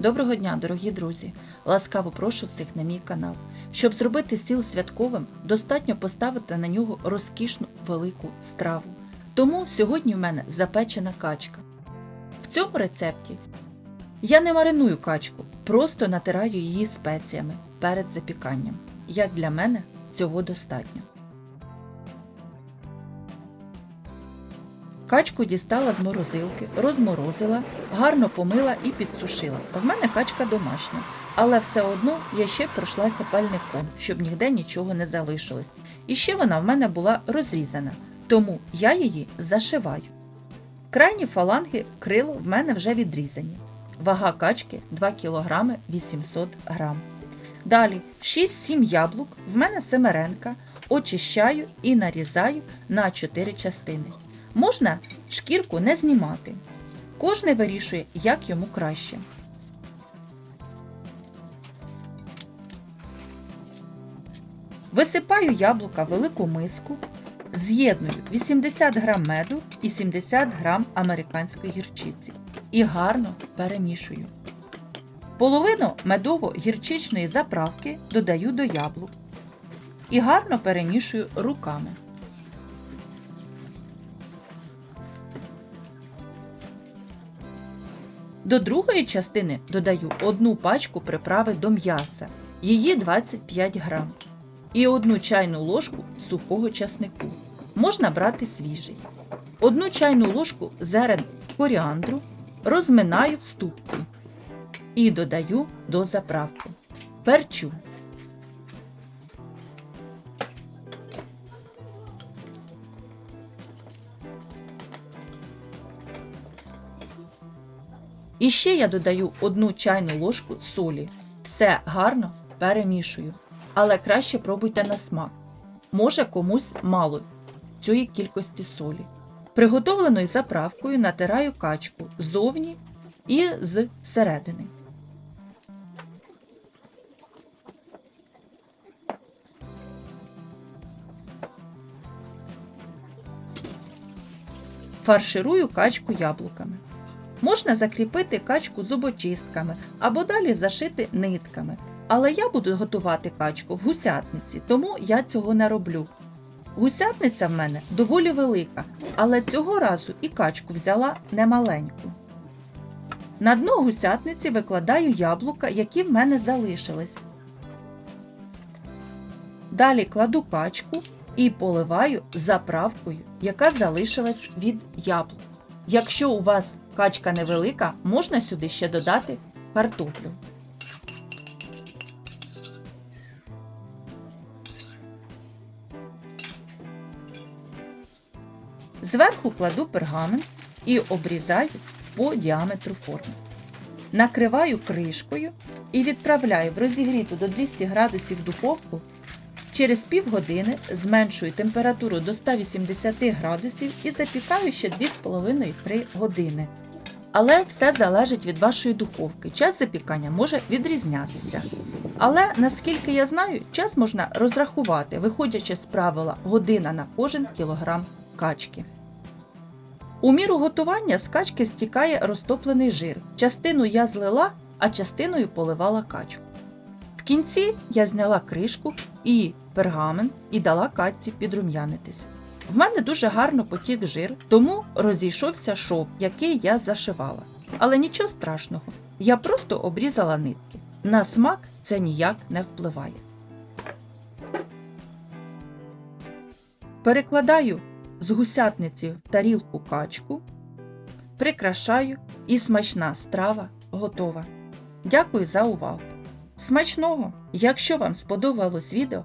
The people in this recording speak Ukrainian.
Доброго дня, дорогі друзі! Ласкаво прошу всіх на мій канал. Щоб зробити стіл святковим, достатньо поставити на нього розкішну велику страву. Тому сьогодні в мене запечена качка. В цьому рецепті я не мариную качку, просто натираю її спеціями перед запіканням. Як для мене, цього достатньо. Качку дістала з морозилки, розморозила, гарно помила і підсушила. В мене качка домашня, але все одно я ще пройшлася пальником, щоб ніде нічого не залишилось. І ще вона в мене була розрізана, тому я її зашиваю. Крайні фаланги крило в мене вже відрізані. Вага качки 2 кг 800 г. Далі 6-7 яблук, в мене семеренка, очищаю і нарізаю на 4 частини. Можна шкірку не знімати. Кожний вирішує, як йому краще. Висипаю яблука в велику миску, з'єдную 80 г меду і 70 г американської гірчиці і гарно перемішую. Половину медово-гірчичної заправки додаю до яблук і гарно перемішую руками. До другої частини додаю одну пачку приправи до м'яса, її 25 грам, і одну чайну ложку сухого часнику. Можна брати свіжий. Одну чайну ложку зерен коріандру розминаю в ступці і додаю до заправки. Перчу. І ще я додаю одну чайну ложку солі. Все гарно перемішую. Але краще пробуйте на смак. Може комусь мало цієї кількості солі. Приготовленою заправкою натираю качку ззовні і з середини. Фарширую качку яблуками. Можна закріпити качку зубочистками або далі зашити нитками. Але я буду готувати качку в гусятниці, тому я цього не роблю. Гусятниця в мене доволі велика, але цього разу і качку взяла немаленьку. На дно гусятниці викладаю яблука, які в мене залишились. Далі кладу качку і поливаю заправкою, яка залишилась від яблук. Якщо у вас качка невелика, можна сюди ще додати картоплю. Зверху кладу пергамент і обрізаю по діаметру форми. Накриваю кришкою і відправляю в розігріту до 200 градусів духовку. Через півгодини зменшую температуру до 180 градусів і запікаю ще 2,5-3 години. Але все залежить від вашої духовки. Час запікання може відрізнятися. Але наскільки я знаю, час можна розрахувати, виходячи з правила година на кожен кілограм качки. У міру готування з качки стікає розтоплений жир. Частину я злила, а частиною поливала качку. В кінці я зняла кришку і пергамент і дала качці підрум'янитись. В мене дуже гарно потік жир, тому розійшовся шов, який я зашивала. Але нічого страшного, я просто обрізала нитки. На смак це ніяк не впливає. Перекладаю з гусятниці в тарілку качку, прикрашаю і смачна страва готова. Дякую за увагу! Смачного! Якщо вам сподобалось відео,